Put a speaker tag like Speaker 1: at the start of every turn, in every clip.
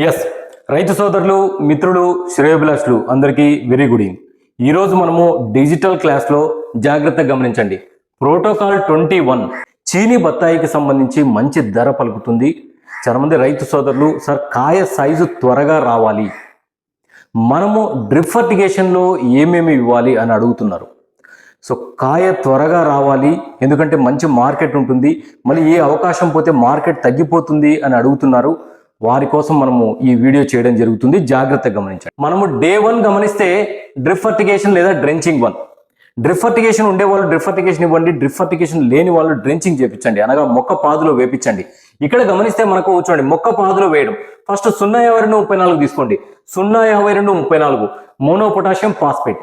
Speaker 1: Yes రైతు సోదరులు మిత్రులు శ్రేయోభిలాషులు అందరికీ వెరీ గుడ్ ఈవినింగ్ ఈరోజు మనము డిజిటల్ క్లాస్లో జాగ్రత్తగా గమనించండి. ప్రోటోకాల్ ట్వంటీ వన్ చీని బత్తాయికి సంబంధించి మంచి ధర పలుకుతుంది. చాలా మంది రైతు సోదరులు సార్ కాయ సైజు త్వరగా రావాలి. మనము డ్రిప్ ఫర్టిగేషన్లో ఏమేమి ఇవ్వాలి? అని అడుగుతున్నారు. సో కాయ త్వరగా రావాలి. ఎందుకంటే మంచి మార్కెట్ ఉంటుంది. మళ్ళీ ఏ అవకాశం పోతే మార్కెట్ తగ్గిపోతుంది అని అడుగుతున్నారు. వారి కోసం మనము ఈ వీడియో చేయడం జరుగుతుంది. జాగ్రత్తగా గమనించండి. మనము డే వన్ గమనిస్తే డ్రిఫర్టిగేషన్ లేదా డ్రెంచింగ్ వన్. డ్రిఫర్టిగేషన్ ఉండే వాళ్ళు డ్రిఫర్టిగేషన్ ఇవ్వండి. డ్రిఫర్టిగేషన్ లేని వాళ్ళు డ్రెంచింగ్ చేపించండి. అనగా మొక్క పాదులో వేపించండి. ఇక్కడ గమనిస్తే మనకు చూడండి మొక్క పాదులో వేయడం. ఫస్ట్ సున్నా యాభై రెండు ముప్పై నాలుగు తీసుకోండి. సున్నా యాభై రెండు ముప్పై నాలుగు. Mono potassium phosphate.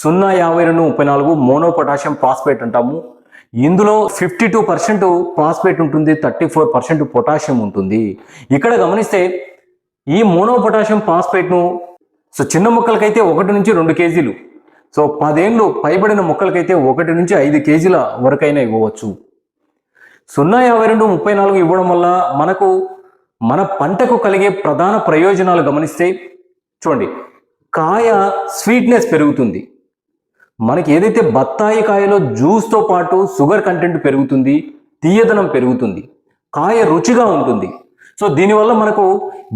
Speaker 1: సున్నా యాభై రెండు ముప్పై నాలుగు మోనో పొటాషియం ఫాస్ఫేట్ అంటాము. ఇందులో ఫిఫ్టీ టూ పర్సెంట్ ఫాస్ఫేట్ ఉంటుంది థర్టీ ఫోర్ పర్సెంట్ పొటాషియం ఉంటుంది. ఇక్కడ గమనిస్తే ఈ మోనో పొటాషియం ఫాస్ఫేట్ను సో చిన్న మొక్కలకైతే ఒకటి నుంచి రెండు కేజీలు సో పదేళ్ళు పైబడిన మొక్కలకైతే ఒకటి నుంచి ఐదు కేజీల వరకైనా ఇవ్వవచ్చు. సున్నా యాభై రెండు ముప్పై నాలుగు ఇవ్వడం వల్ల మనకు మన పంటకు కలిగే ప్రధాన ప్రయోజనాలు గమనిస్తే చూడండి కాయ స్వీట్నెస్ పెరుగుతుంది. మనకి ఏదైతే బత్తాయి కాయలో జ్యూస్తో పాటు షుగర్ కంటెంట్ పెరుగుతుంది తీయదనం పెరుగుతుంది కాయ రుచిగా ఉంటుంది. సో దీనివల్ల మనకు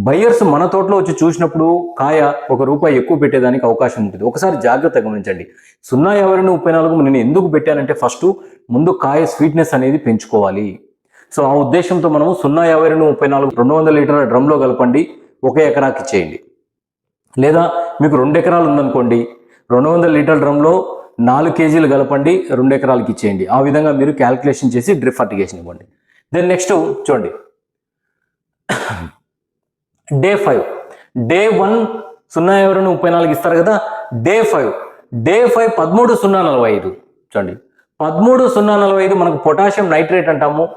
Speaker 1: బయ్యర్స్ మన తోటలో వచ్చి చూసినప్పుడు కాయ ఒక రూపాయి ఎక్కువ పెట్టేదానికి అవకాశం ఉంటుంది. ఒకసారి జాగ్రత్త గమనించండి. సున్నా యాభై రెండు ముప్పై నాలుగు నేను ఎందుకు పెట్టానంటే ఫస్ట్ ముందు కాయ స్వీట్నెస్ అనేది పెంచుకోవాలి. సో ఆ ఉద్దేశంతో మనము సున్నా యాభై రెండు ముప్పై నాలుగు రెండు వందల లీటర్ల డ్రమ్లో కలపండి ఒక ఎకరాకి చేయండి లేదా మీకు రెండు ఎకరాలు ఉందనుకోండి రెండు వందల లీటర్ డ్రమ్లో నాలుగు కేజీలు కలపండి రెండు ఎకరాలకి ఇచ్చేయండి. ఆ విధంగా మీరు క్యాల్కులేషన్ చేసి డ్రిప్ ఫర్టిగేషన్ ఇవ్వండి. దెన్ నెక్స్ట్ చూడండి. డే ఫైవ్ డే వన్ సున్నా ఎవరైనా ముప్పై నాలుగు ఇస్తారు కదా? డే ఫైవ్ డే ఫైవ్ పదమూడు సున్నా నలభై ఐదు. చూడండి. పదమూడు సున్నా నలభై ఐదు మనకు పొటాషియం నైట్రేట్ అంటాము.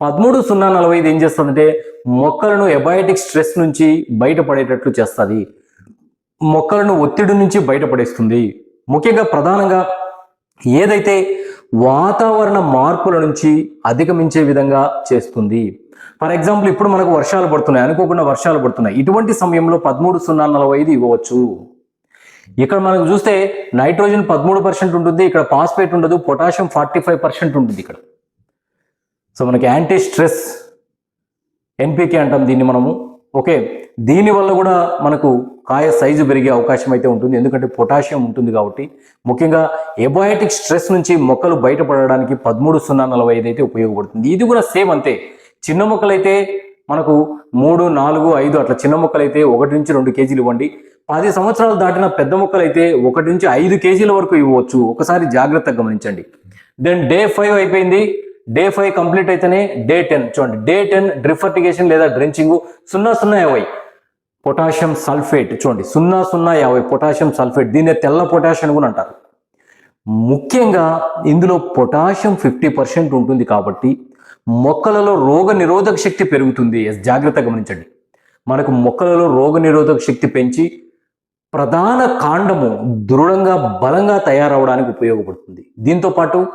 Speaker 1: పదమూడు సున్నా నలభై ఐదు ఏం చేస్తుందంటే మొక్కలను ఎబయాటిక్ స్ట్రెస్ నుంచి బయటపడేటట్లు చేస్తుంది. మొక్కలను ఒత్తిడి నుంచి బయటపడేస్తుంది. ముఖ్యంగా ప్రధానంగా ఏదైతే వాతావరణ మార్పుల నుంచి అధిగమించే విధంగా చేస్తుంది. ఫర్ ఎగ్జాంపుల్ ఇప్పుడు మనకు వర్షాలు పడుతున్నాయి. అనుకోకుండా వర్షాలు పడుతున్నాయి. ఇటువంటి సమయంలో పదమూడు సున్నా నలభై ఐదు ఇవ్వవచ్చు. ఇక్కడ మనకు చూస్తే నైట్రోజన్ పదమూడు పర్సెంట్ ఉంటుంది. ఇక్కడ పాస్పేట్ ఉండదు. పొటాషియం ఫార్టీ ఫైవ్ పర్సెంట్ ఉంటుంది ఇక్కడ. సో మనకి యాంటీ స్ట్రెస్ ఎన్పికే అంటాం దీన్ని మనము. ఓకే. దీనివల్ల కూడా మనకు కాయ సైజు పెరిగే అవకాశం అయితే ఉంటుంది. ఎందుకంటే పొటాషియం ఉంటుంది కాబట్టి. ముఖ్యంగా ఎబయాటిక్ స్ట్రెస్ నుంచి మొక్కలు బయటపడడానికి పదమూడు సున్నా నలభై ఐదు అయితే ఉపయోగపడుతుంది. ఇది కూడా సేమ్ అంతే. చిన్న మొక్కలైతే మనకు మూడు నాలుగు ఐదు అట్లా చిన్న మొక్కలైతే ఒకటి నుంచి రెండు కేజీలు ఇవ్వండి. పది సంవత్సరాలు దాటిన పెద్ద మొక్కలైతే ఒకటి నుంచి ఐదు కేజీల వరకు ఇవ్వచ్చు. ఒకసారి జాగ్రత్తగా గమనించండి. దెన్ డే ఫైవ్ అయిపోయింది. డే ఫైవ్ కంప్లీట్ అయితేనే డే టెన్ చూడండి. డే టెన్ డ్రిఫర్టిగేషన్ లేదా డ్రెంచింగ్ సున్నా సున్నా యాభై పొటాషియం సల్ఫేట్ చూడండి సున్నా సున్నా యాభై పొటాషియం సల్ఫేట్ దీన్ని తెల్ల పొటాషియం కూడా అంటారు. ముఖ్యంగా ఇందులో పొటాషియం ఫిఫ్టీ పర్సెంట్ ఉంటుంది కాబట్టి మొక్కలలో రోగ నిరోధక శక్తి పెరుగుతుంది. జాగ్రత్త గమనించండి. మనకు మొక్కలలో రోగ నిరోధక శక్తి పెంచి ప్రధాన కాండము దృఢంగా బలంగా తయారవడానికి ఉపయోగపడుతుంది. దీంతో పాటు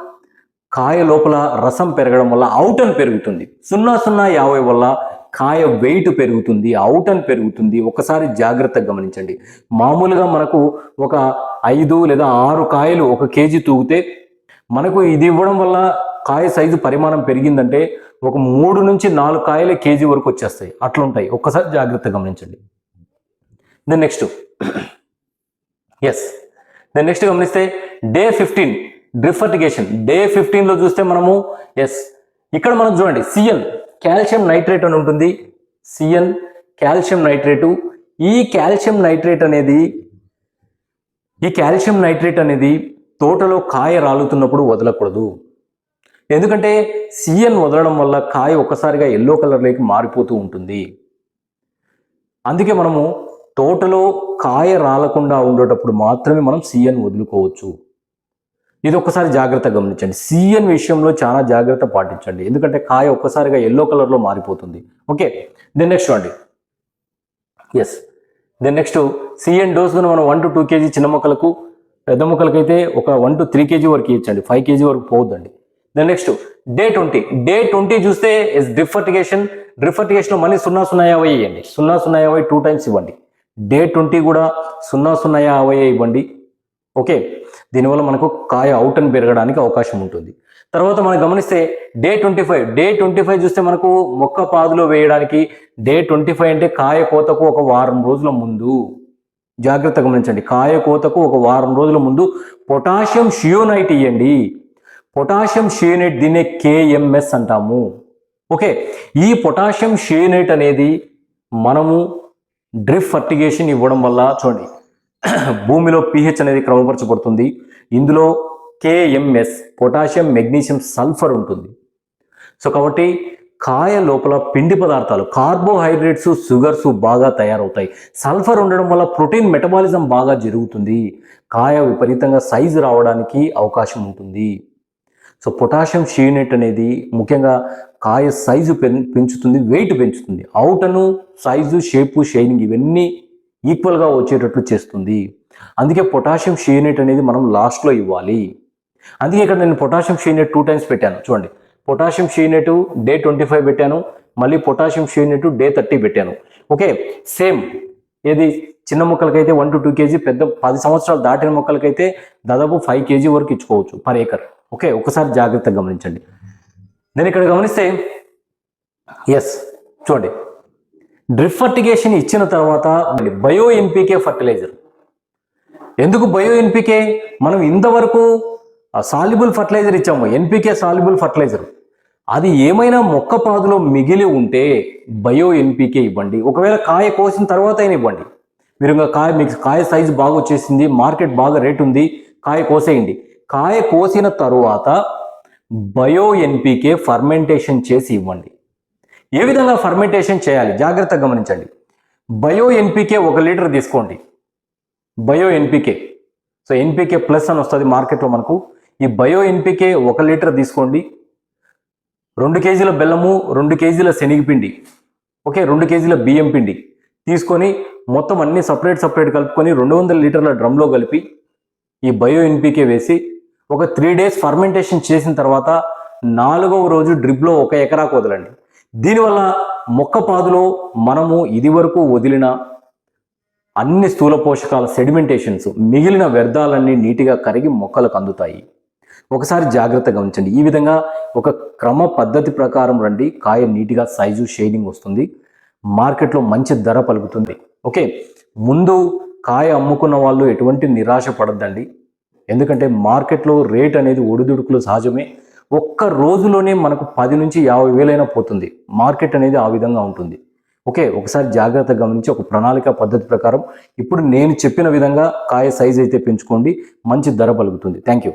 Speaker 1: కాయ లోపల రసం పెరగడం వల్ల అవుటన్ పెరుగుతుంది. సున్నా సున్నా యాభై వల్ల కాయ వెయిట్ పెరుగుతుంది అవుటన్ పెరుగుతుంది. ఒకసారి జాగ్రత్తగా గమనించండి. మామూలుగా మనకు ఒక ఐదు లేదా ఆరు కాయలు ఒక కేజీ తూగితే మనకు ఇది ఇవ్వడం వల్ల కాయ సైజు పరిమాణం పెరిగిందంటే ఒక మూడు నుంచి నాలుగు కాయలే కేజీ వరకు వచ్చేస్తాయి. అట్లుంటాయి. ఒక్కసారి జాగ్రత్తగా గమనించండి. Then next yes then next గమనిస్తే day fifteen drip fertigation day ఫిఫ్టీన్లో చూస్తే మనము ఎస్ ఇక్కడ మనం చూడండి సిఎల్ కాల్షియం నైట్రేట్ అని ఉంటుంది. C N calcium nitrate. ఈ కాల్షియం నైట్రేట్ అనేది ఈ కాల్షియం నైట్రేట్ అనేది తోటలో కాయ రాలుతున్నప్పుడు వదలకూడదు. ఎందుకంటే సిఎన్ వదలడం వల్ల కాయ ఒక్కసారిగా ఎల్లో కలర్లోకి మారిపోతూ ఉంటుంది. అందుకే మనము తోటలో కాయ రాలకుండా ఉండేటప్పుడు మాత్రమే మనం సిఎన్ వదులుకోవచ్చు. ఇది ఒక్కసారి జాగ్రత్త గమనించండి. సిఎన్ విషయంలో చాలా జాగ్రత్త పాటించండి. ఎందుకంటే కాయ ఒక్కసారిగా ఎల్లో కలర్లో మారిపోతుంది. ఓకే? దెన్ నెక్స్ట్ అండి ఎస్ దెన్ నెక్స్ట్ సీఎన్ డోస్ను మనం వన్ టు టూ కేజీ చిన్న మొక్కలకు పెద్ద మొక్కలకైతే ఒక వన్ టు త్రీ కేజీ వరకు ఇచ్చండి ఫైవ్ కేజీ వరకు పోవద్దండి. Then next day twenty day twenty చూస్తే ఇస్ డ్రిఫర్టిగేషన్ డ్రిఫర్టిగేషన్లో మళ్ళీ సున్నా సున్నా యాభై ఇవ్వండి సున్నా సున్నా యాభై టూ టైమ్స్ ఇవ్వండి. డే ట్వంటీ కూడా సున్నా సున్నా యాభై ఇవ్వండి. ఓకే? దీనివల్ల మనకు కాయ అవుట్ అని పెరగడానికి అవకాశం ఉంటుంది. తర్వాత మనం గమనిస్తే day twenty five day twenty five చూస్తే మనకు మొక్క పాదులో వేయడానికి డే ట్వంటీ ఫైవ్ అంటే కాయ కోతకు ఒక వారం రోజుల ముందు. జాగ్రత్త గమనించండి. కాయ కోతకు ఒక వారం రోజుల ముందు పొటాషియం షియోనైట్ ఇవ్వండి పొటాషియం షియోనైట్ దీన్నే కేఎంఎస్ అంటాము. ఓకే? ఈ పొటాషియం షియోనైట్ అనేది మనము డ్రిప్ ఫర్టిగేషన్ ఇవ్వడం వల్ల చూడండి భూమిలో పిహెచ్ అనేది క్రమపరచబడుతుంది. ఇందులో కేఎంఎస్ పొటాషియం మెగ్నీషియం సల్ఫర్ ఉంటుంది. సో కాబట్టి కాయ లోపల పిండి పదార్థాలు కార్బోహైడ్రేట్స్ షుగర్స్ బాగా తయారవుతాయి. సల్ఫర్ ఉండడం వల్ల ప్రోటీన్ మెటబాలిజం బాగా జరుగుతుంది. కాయ విపరీతంగా సైజు రావడానికి అవకాశం ఉంటుంది. సో పొటాషియం షీనేట్ అనేది ముఖ్యంగా కాయ సైజు పెంచుతుంది వెయిట్ పెంచుతుంది. అవుటను సైజు షేపు షైనింగ్ ఇవన్నీ ఈక్వల్గా వచ్చేటట్లు చేస్తుంది. అందుకే పొటాషియం షీనెట్ అనేది మనం లాస్ట్లో ఇవ్వాలి. అందుకే ఇక్కడ నేను పొటాషియం షీనెట్ టూ టైమ్స్ పెట్టాను. చూడండి. Potassium schoenite day twenty five పెట్టాను. మళ్ళీ పొటాషియం షీనెట్ డే థర్టీ పెట్టాను. ఓకే? సేమ్. ఏది? చిన్న మొక్కలకైతే one to two K G పెద్ద పది సంవత్సరాలు దాటిన మొక్కలకైతే దాదాపు ఫైవ్ కేజీ వరకు ఇచ్చుకోవచ్చు పర్ ఏకర్ ఓకే? ఒకసారి జాగ్రత్తగా గమనించండి. నేను ఇక్కడ గమనిస్తే ఎస్ చూడండి. డ్రిప్ ఫర్టిగేషన్ ఇచ్చిన తర్వాత బయో ఎన్పికే ఫర్టిలైజర్. ఎందుకు బయో ఎన్పికే? మనం ఇంతవరకు సాల్యుబుల్ ఫర్టిలైజర్ ఇచ్చాము ఎన్పికే సాల్యుబుల్ ఫర్టిలైజర్. అది ఏమైనా మొక్క పాదులో మిగిలి ఉంటే బయో ఎన్పికే ఇవ్వండి. ఒకవేళ కాయ కోసిన తర్వాత అయినా ఇవ్వండి. మీరు ఇంకా కాయ మీకు కాయ సైజు బాగా వచ్చేసింది మార్కెట్ బాగా రేట్ ఉంది కాయ కోసేయండి. కాయ కోసిన తరువాత బయో ఎన్పికే ఫర్మెంటేషన్ చేసి ఇవ్వండి. ఏ విధంగా ఫర్మెంటేషన్ చేయాలి? జాగ్రత్తగా గమనించండి. బయో ఎన్పికే ఒక లీటర్ తీసుకోండి. Bio NPK so NPK plus అని వస్తుంది మార్కెట్లో మనకు. ఈ బయో ఎన్పికే ఒక లీటర్ తీసుకోండి. రెండు కేజీల బెల్లము రెండు కేజీల శనగపిండి ఓకే? రెండు కేజీల బియ్యం పిండి తీసుకొని మొత్తం అన్ని సపరేట్ సపరేట్ కలుపుకొని రెండు వందల లీటర్ల డ్రమ్లో కలిపి ఈ బయో ఎన్పికే వేసి ఒక త్రీ డేస్ ఫర్మెంటేషన్ చేసిన తర్వాత నాలుగవ రోజు డ్రిప్లో ఒక ఎకరాకు వదలండి. దీనివల్ల మొక్క పాదులో మనము ఇదివరకు వదిలిన అన్ని స్థూల పోషకాల సెడిమెంటేషన్స్ మిగిలిన వ్యర్థాలన్నీ నీటిగా కరిగి మొక్కలకు అందుతాయి. ఒకసారి జాగ్రత్తగా ఉంచండి ఈ విధంగా ఒక క్రమ పద్ధతి ప్రకారం రండి. కాయ నీటిగా సైజు షేడింగ్ వస్తుంది. మార్కెట్లో మంచి ధర పలుకుతుంది. ఓకే? ముందు కాయ అమ్ముకున్న వాళ్ళు ఎటువంటి నిరాశ పడద్దండి. ఎందుకంటే మార్కెట్లో రేట్ అనేది ఒడిదుడుకులు సహజమే. ఒక్క రోజులోనే మనకు పది నుంచి యాభై వేలైనా పోతుంది. మార్కెట్ అనేది ఆ విధంగా ఉంటుంది. ఓకే ఒకసారి జాగ్రత్తగా గమనించి ఒక ప్రణాళిక పద్ధతి ప్రకారం ఇప్పుడు నేను చెప్పిన విధంగా కాయ సైజ్ అయితే పెంచుకోండి. మంచి ధర పలుకుతుంది. Thank you.